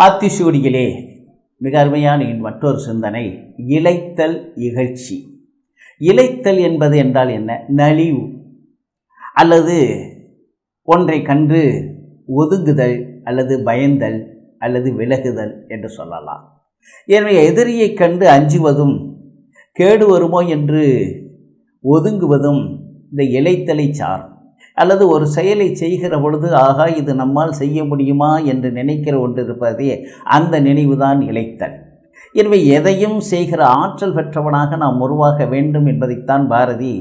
ஆத்திசூடியிலே. மிக அருமையான என் மற்றொரு சிந்தனை இழைத்தல் இகழ்ச்சி. இழைத்தல் என்பது என்றால் என்ன? நலிவு. அல்லது ஒன்றை கண்டு ஒதுங்குதல் அல்லது பயந்தல் அல்லது விலகுதல் என்று சொல்லலாம். என்னுடைய எதிரியைக் கண்டு அஞ்சுவதும் கேடு வருமோ என்று ஒதுங்குவதும் இந்த இலைத்தலை சாரும் அல்லது ஒரு செயலை செய்கிற பொழுது ஆகா இது நம்மால் செய்ய முடியுமா? என்று நினைக்கிற ஒன்று இருப்பதே அந்த நினைவுதான் இழைத்தல். எனவே எதையும் செய்கிற ஆற்றல் பெற்றவனாக நாம் உருவாக வேண்டும் என்பதைத்தான் பாரதி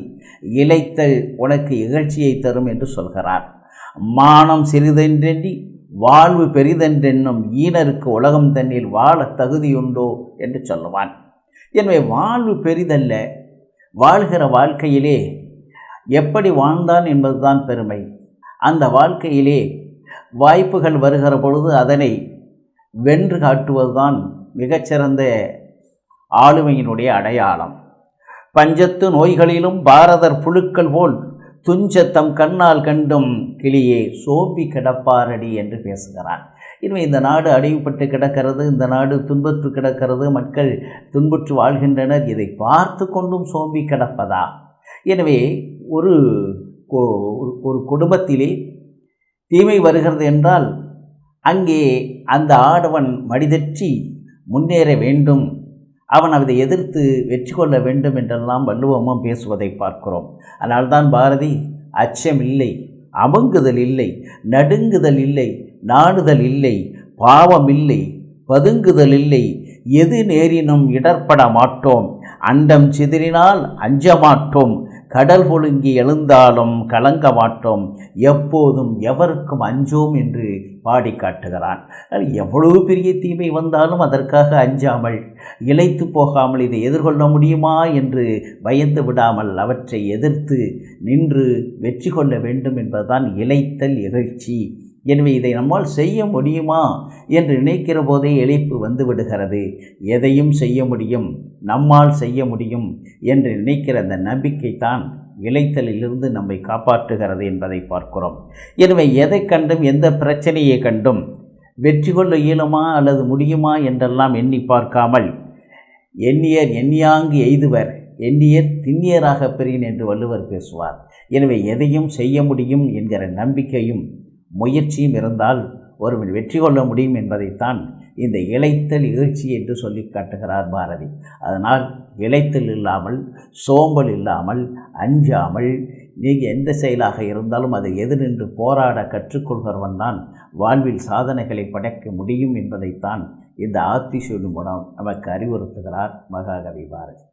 இழைத்தல் உனக்கு இகழ்ச்சியை தரும் என்று சொல்கிறார். மானம் சிறிதென்றென்றி வாழ்வு பெரிதென்றென்னும் ஈனருக்கு உலகம் தன்னில் வாழ தகுதியுண்டோ? என்று சொல்லுவான். எனவே வாழ்வு பெரிதல்ல. வாழ்கிற வாழ்க்கையிலே எப்படி வாழ்ந்தான் என்பதுதான் பெருமை. அந்த வாழ்க்கையிலே வாய்ப்புகள் வருகிற பொழுது அதனை வென்று காட்டுவதுதான் மிகச்சிறந்த ஆளுமையினுடைய அடையாளம். பஞ்சத்து நோய்களிலும் பாரதர் புழுக்கள் போல் துஞ்சத்தம் கண்ணால் கண்டும் கிளியே சோம்பி கிடப்பாரடி என்று பேசுகிறான் இனிமே இந்த நாடு அடிவுபட்டு கிடக்கிறது இந்த நாடு துன்பத்து கிடக்கிறது மக்கள் துன்புற்று வாழ்கின்றனர் இதை பார்த்து கொண்டும் சோம்பி கிடப்பதா? எனவே ஒரு ஒரு குடும்பத்திலே தீமை வருகிறது என்றால் அங்கே அந்த ஆடவன் மடிதற்றி முன்னேற வேண்டும். அவன் அதை எதிர்த்து வெற்றி கொள்ள வேண்டும் என்றெல்லாம் வள்ளுவமும் பேசுவதை பார்க்கிறோம். அதனால்தான் பாரதி அச்சம் இல்லை அமுங்குதல் இல்லை நடுங்குதல் இல்லை நாடுதல் இல்லை பாவம் இல்லை பதுங்குதல் இல்லை எது நேரினும் இடர்பட மாட்டோம். அண்டம் சிதறினால் அஞ்ச மாட்டோம் கடல் ஒழுங்கி எழுந்தாலும் கலங்க மாட்டோம் எப்போதும் எவருக்கும் அஞ்சோம் என்று பாடி காட்டுகிறான். எவ்வளவு பெரிய தீமை வந்தாலும் அதற்காக அஞ்சாமல் இழைத்து போகாமல் இதை எதிர்கொள்ள முடியுமா என்று பயந்து விடாமல் அவற்றை எதிர்த்து நின்று வெற்றி கொள்ள வேண்டும் என்பதுதான் இழைத்தல் இகழ்ச்சி. எனவே இதை நம்மால் செய்ய முடியுமா என்று நினைக்கிற போதே இழைப்பு வந்து விடுகிறது. எதையும் செய்ய முடியும் நம்மால் செய்ய முடியும் என்று நினைக்கிற அந்த நம்பிக்கை தான் இழைத்தலிலிருந்து நம்மை காப்பாற்றுகிறது என்பதை பார்க்கிறோம். எனவே எதை கண்டும் எந்த பிரச்சனையை கண்டும் வெற்றி கொள்ள இயலுமா அல்லது முடியுமா என்றெல்லாம் எண்ணி பார்க்காமல் எண்ணியர் எண்ணியாங்கு எய்துவர் எண்ணியர் திண்ணியராக பெறின் என்று வள்ளுவர் பேசுவார். எனவே எதையும் செய்ய முடியும் என்கிற நம்பிக்கையும் முயற்சியும் இருந்தால் ஒருவன் வெற்றி கொள்ள முடியும் என்பதைத்தான் இந்த இழைத்தல் இகழ்ச்சி என்று சொல்லி காட்டுகிறார் பாரதி. அதனால் இழைத்தல் இல்லாமல் சோம்பல் இல்லாமல் அஞ்சாமல் நீங்கள் எந்த செயலாக இருந்தாலும் அதை எதிர்நின்று போராட கற்றுக்கொள்கிறவன் தான் வாழ்வில் சாதனைகளை படைக்க முடியும் என்பதைத்தான் இந்த ஆத்தி சொல்லும் மூலம் நமக்கு அறிவுறுத்துகிறார் மகாகவி பாரதி.